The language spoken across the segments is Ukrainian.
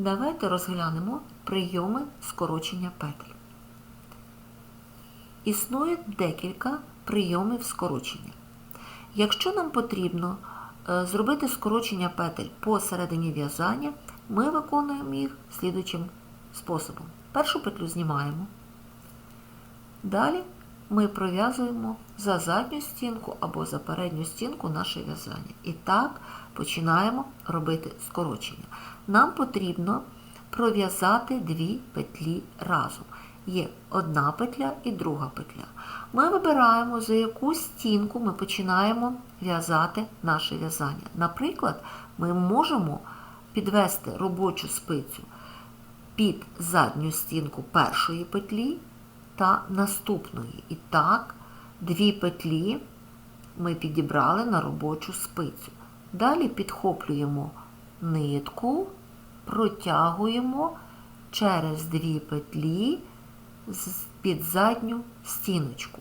Давайте розглянемо прийоми скорочення петель. Існує декілька прийомів скорочення. Якщо нам потрібно е, зробити скорочення петель посередині в'язання, ми виконуємо їх слідуючим способом. Першу петлю знімаємо. Далі ми пров'язуємо за задню стінку або за передню стінку наше в'язання. І так починаємо робити скорочення. Нам потрібно пров'язати дві петлі разом. Є одна петля і друга петля. Ми вибираємо, за яку стінку ми починаємо в'язати наше в'язання. Наприклад, ми можемо підвести робочу спицю під задню стінку першої петлі та наступної. І так, дві петлі ми підібрали на робочу спицю. Далі підхоплюємо нитку, протягуємо через дві петлі під задню стіночку.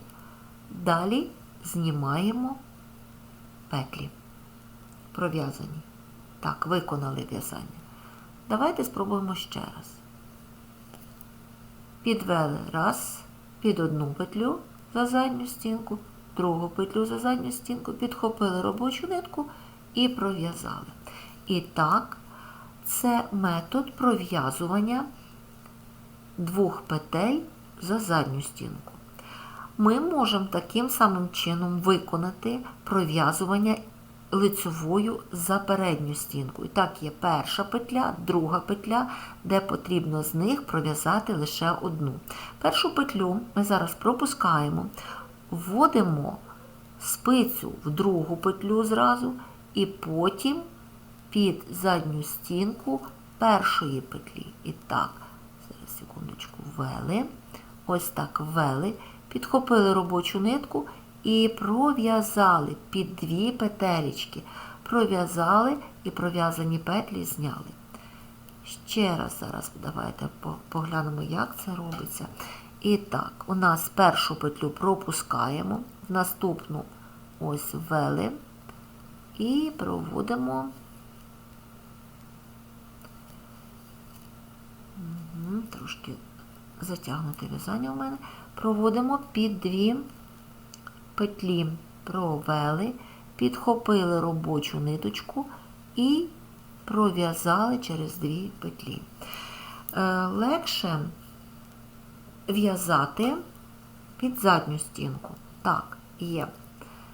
Далі знімаємо петлі. Пров'язані. Так, виконали в'язання. Давайте спробуємо ще раз. Підвели раз під одну петлю за задню стінку, другу петлю за задню стінку, підхопили робочу нитку і пров'язали. І так, це метод пров'язування двох петель за задню стінку. Ми можемо таким самим чином виконати пров'язування лицьовою за передню стінку. І так є перша петля, друга петля, де потрібно з них пров'язати лише одну. Першу петлю ми зараз пропускаємо, вводимо спицю в другу петлю зразу, і потім під задню стінку першої петлі. І так, зараз секундочку, ввели. Ось так ввели, підхопили робочу нитку і пров'язали під дві петелечки. Пров'язали і пров'язані петлі зняли. Ще раз зараз давайте поглянемо, як це робиться. І так, у нас першу петлю пропускаємо, наступну ось ввели і проводимо. Трошки затягнути в'язання у мене. Проводимо під дві петлі, провели, підхопили робочу ниточку і пров'язали через дві петлі. Е, Легше в'язати під задню стінку. Так, є.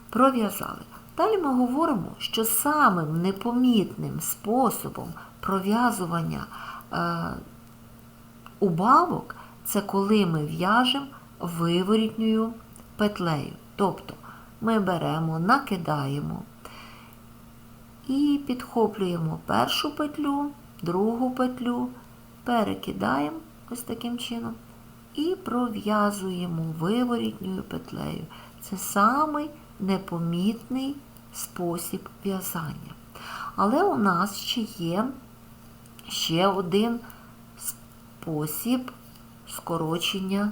Пров'язали. Далі ми говоримо, що самим непомітним способом пров'язування е, убавок це коли ми в'яжемо виворітньою петлею. Тобто ми беремо, накидаємо і підхоплюємо першу петлю, другу петлю, перекидаємо ось таким чином і пров'язуємо виворітньою петлею. Це самий непомітний спосіб в'язання. Але у нас ще є ще один спосіб скорочення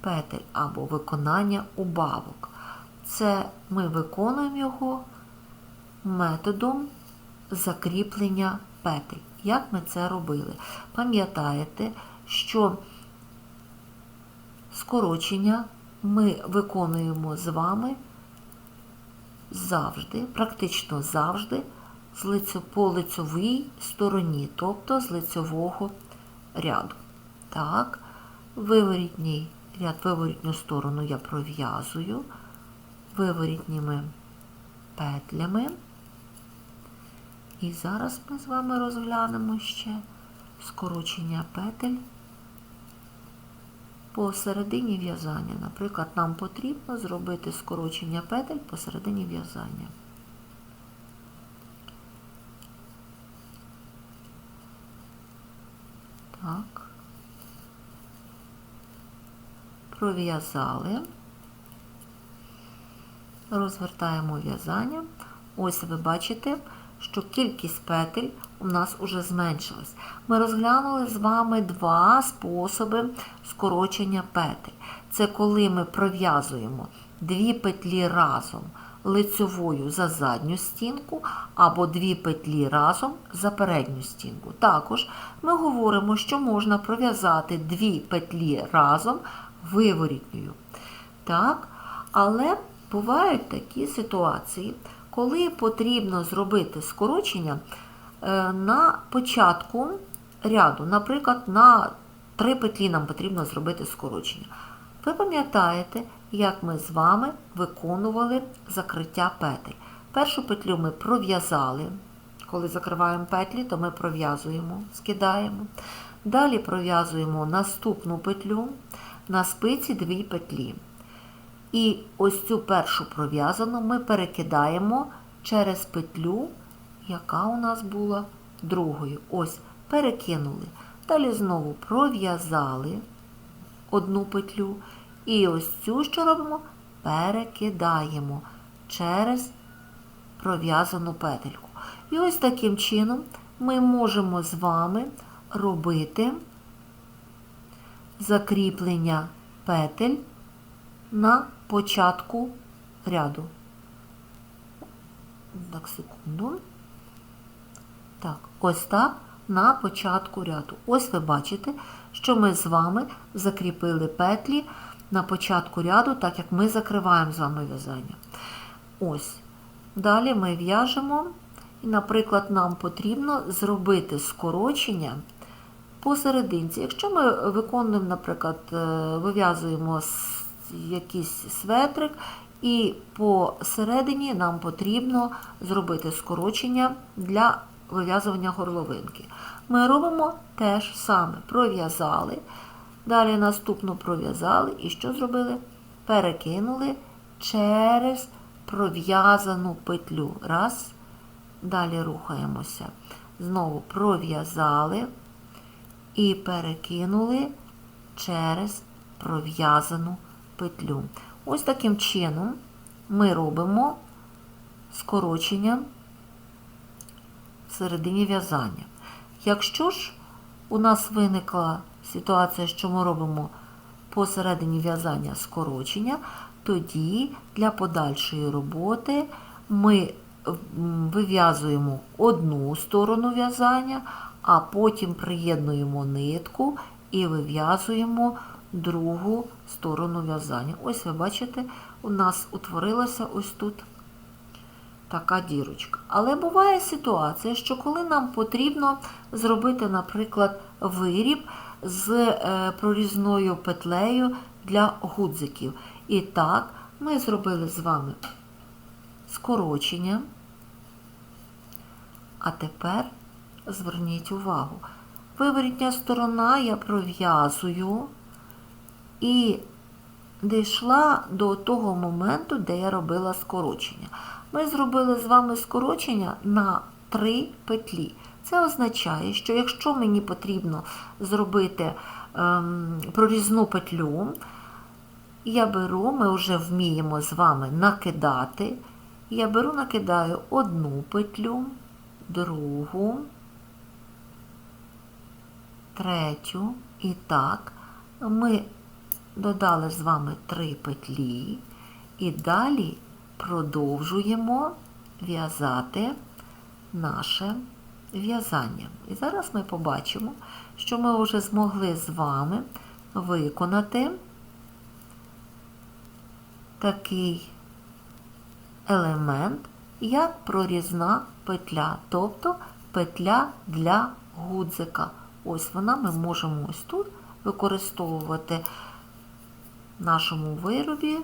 петель або виконання убавок. Це ми виконуємо його методом закріплення петель. Як ми це робили? Пам'ятаєте, що скорочення ми виконуємо з вами завжди, практично завжди, по лицьовій стороні, тобто з лицьового ряду. Так, виворітній ряд, виворітню сторону я пров'язую виворітніми петлями. І зараз ми з вами розглянемо ще скорочення петель посередині в'язання. Наприклад, нам потрібно зробити скорочення петель посередині в'язання. Так. Пров'язали. Розвертаємо в'язання. Ось ви бачите, що кількість петель у нас уже зменшилась. Ми розглянули з вами два способи скорочення петель. Це коли ми пров'язуємо дві петлі разом лицьовою за задню стінку або дві петлі разом за передню стінку. Також ми говоримо, що можна пров'язати дві петлі разом виворітньою. Так? Але бувають такі ситуації, коли потрібно зробити скорочення е, на початку ряду. Наприклад, на три петлі нам потрібно зробити скорочення. Ви пам'ятаєте, як ми з вами виконували закриття петель. Першу петлю ми пров'язали. Коли закриваємо петлі, то ми пров'язуємо, скидаємо. Далі пров'язуємо наступну петлю на спиці дві петлі. І ось цю першу пров'язану ми перекидаємо через петлю, яка у нас була другою. Ось, перекинули. Далі знову пров'язали одну петлю. І ось цю, що робимо, перекидаємо через пров'язану петельку. І ось таким чином ми можемо з вами робити закріплення петель на початку ряду. Так, секунду. Так, ось так на початку ряду. Ось ви бачите, що ми з вами закріпили петлі на початку ряду, так як ми закриваємо з вами в'язання. Ось. Далі ми в'яжемо, і, наприклад, нам потрібно зробити скорочення посерединці. Якщо ми виконуємо, наприклад, е, вив'язуємо якийсь светрик, і посередині нам потрібно зробити скорочення для вив'язування горловинки. Ми робимо те ж саме. Пров'язали, далі наступну пров'язали і що зробили? Перекинули через пров'язану петлю. Раз. Далі рухаємося. Знову пров'язали і перекинули через пров'язану петлю. Ось таким чином ми робимо скорочення в середині в'язання. Якщо ж у нас виникла ситуація, що ми робимо посередині в'язання скорочення, тоді для подальшої роботи ми вив'язуємо одну сторону в'язання, а потім приєднуємо нитку і вив'язуємо другу сторону в'язання. Ось ви бачите, у нас утворилася ось тут така дірочка. Але буває ситуація, що коли нам потрібно зробити, наприклад, виріб з е, прорізною петлею для гудзиків. І так, ми зробили з вами скорочення. А тепер зверніть увагу. Виворітня сторона я пров'язую і дійшла до того моменту, де я робила скорочення. Ми зробили з вами скорочення на три петлі. Це означає, що якщо мені потрібно зробити ем, прорізну петлю, я беру, ми вже вміємо з вами накидати. Я беру, накидаю одну петлю, другу, третю. І так, ми додали з вами три петлі і далі продовжуємо в'язати наше в'язання. І зараз ми побачимо, що ми вже змогли з вами виконати такий елемент, як прорізна петля, тобто петля для гудзика. Ось вона ми можемо ось тут використовувати в нашому виробі.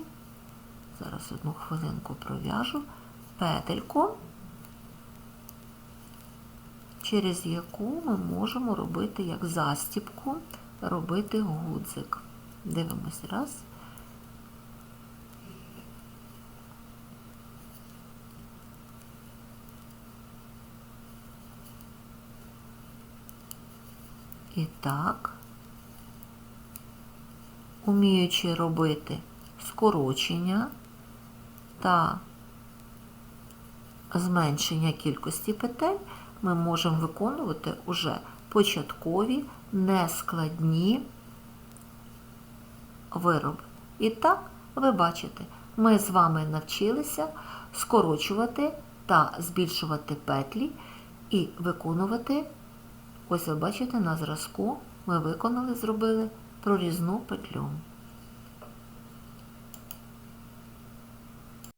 Зараз одну хвилинку пров'яжу петельку, через яку ми можемо робити як застіпку, робити гудзик. Дивимось раз. І так, уміючи робити скорочення та зменшення кількості петель, ми можемо виконувати уже початкові нескладні вироби. І так, ви бачите, ми з вами навчилися скорочувати та збільшувати петлі і виконувати, ось ви бачите, на зразку ми виконали, зробили прорізну петлю.